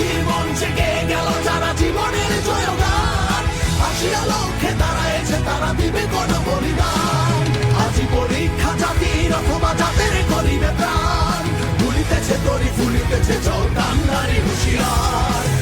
জীবন জেগে গেল যারা জীবনের জয়গান। আসিয়া লক্ষ্যে দাঁড়ায়েছে, তারা দিবে কোনো বলিদান। আজি পরীক্ষা জাতির অথবা জাতের করিবে প্রাণ। ফুলিতেছে তরি ফুলিতেছে জল কান্দারি হুঁশিয়ার।